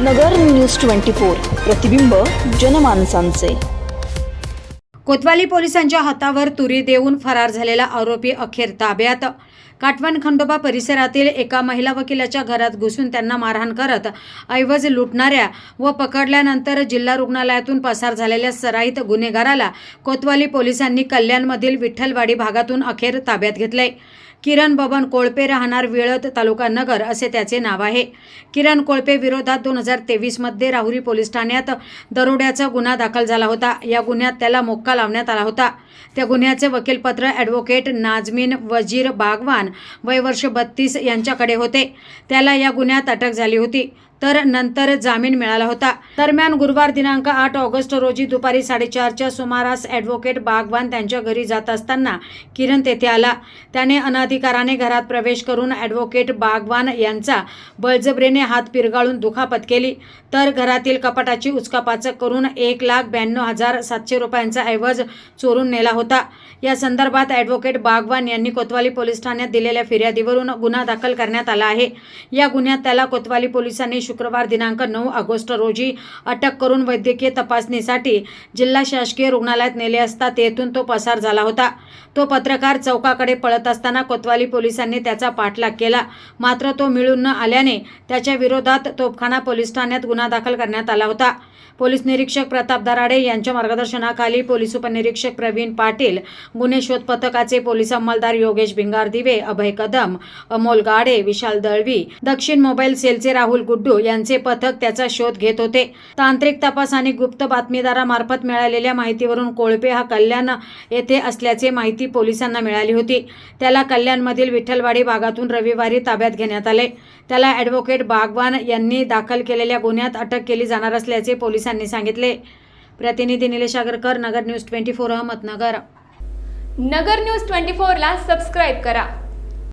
नगर news twenty four प्रतिबिंब जनमानसांचे. कोतवाली पोलिसांच्या हातावर तुरी देऊन फरार झालेला आरोपी अखेर ताब्यात काटवण खंडोबा परिसरातील एका महिला वकिलाच्या घरात घुसून त्यांना मारहाण करत ऐवज लुटणाऱ्या व पकडल्यानंतर जिल्हा रुग्णालयातून पसार झालेल्या सराईत गुन्हेगाराला कोतवाली पोलिसांनी कल्याणमधील विठ्ठलवाडी भागातून अखेर ताब्यात घेतलंय. किरण बबन कोळपे राहणार विळत तालुका नगर असे त्याचे नाव आहे. किरण कोळपे विरोधात दोन हजार तेवीसमध्ये राहुरी पोलीस ठाण्यात दरोड्याचा गुन्हा दाखल झाला होता. या गुन्ह्यात त्याला मोक्का लावण्यात आला होता. त्या गुन्ह्याचे वकीलपत्र ॲडव्होकेट नाजमीन वजीर बागवान वय वर्ष बत्तीस यांच्याकडे होते. त्याला या गुन्ह्यात अटक झाली होती. तर नंतर जामीन मिळाला होता. दरम्यान गुरुवार दिनांक आठ ऑगस्ट रोजी दुपारी साडेचारच्या सुमारास ॲडव्होकेट बागवान त्यांच्या घरी जात असताना किरण तेथे आला. त्याने अनाधिकाराने घरात प्रवेश करून ॲडव्होकेट बागवान यांचा बळजबरीने हात पिरगाळून दुखापत केली. तर घरातील कपाटाची उचकापाचक करून एक लाख ब्याण्णव हजार सातशे रुपयांचा ऐवज चोरून नेला होता. या संदर्भात ॲडव्होकेट बागवान यांनी कोतवाली पोलीस ठाण्यात दिलेल्या फिर्यादीवरून गुन्हा दाखल करण्यात आला आहे. या गुन्ह्यात त्याला कोतवाली पोलिसांनी शुक्रवार दिनांक नऊ ऑगस्ट रोजी अटक करून वैद्यकीय तपासणीसाठी जिल्हा शासकीय रुग्णालयात नेले असता तेथून तो पसार झाला होता. तो पत्रकार चौकाकडे पळत असताना कोतवाली पोलिसांनी त्याचा पाठलाग केला. मात्र तो मिळून न आल्याने त्याच्या विरोधात तोपखाना पोलीस ठाण्यात गुन्हा दाखल करण्यात आला होता. पोलीस निरीक्षक प्रताप दराडे यांच्या मार्गदर्शनाखाली पोलीस उपनिरीक्षक प्रवीण पाटील गुन्हे शोध पथकाचे पोलीस अंमलदार योगेश भिंगार दिवे अभय कदम अमोल गाडे विशाल दळवी दक्षिण मोबाईल सेलचे राहुल गुड्डू यांचे पथक त्याचा शोध घेत होते. तांत्रिक तपास आणि गुप्त बातमीदारामार्फत मिळालेल्या माहितीवरून कोळपे हा कल्याण येथे असल्याचे माहिती पोलिसांना मिळाली होती. त्याला कल्याणमधील विठ्ठलवाडी भागातून रविवारी ताब्यात घेण्यात आले. त्याला ॲडव्होकेट बागवान यांनी दाखल केलेल्या गुन्ह्यात अटक केली जाणार असल्याचे पोलिसांनी सांगितले. प्रतिनिधी Nilesh Agarkar Nagar news twenty four Ahmednagar. Nagar news twenty फोरला सबस्क्राईब करा.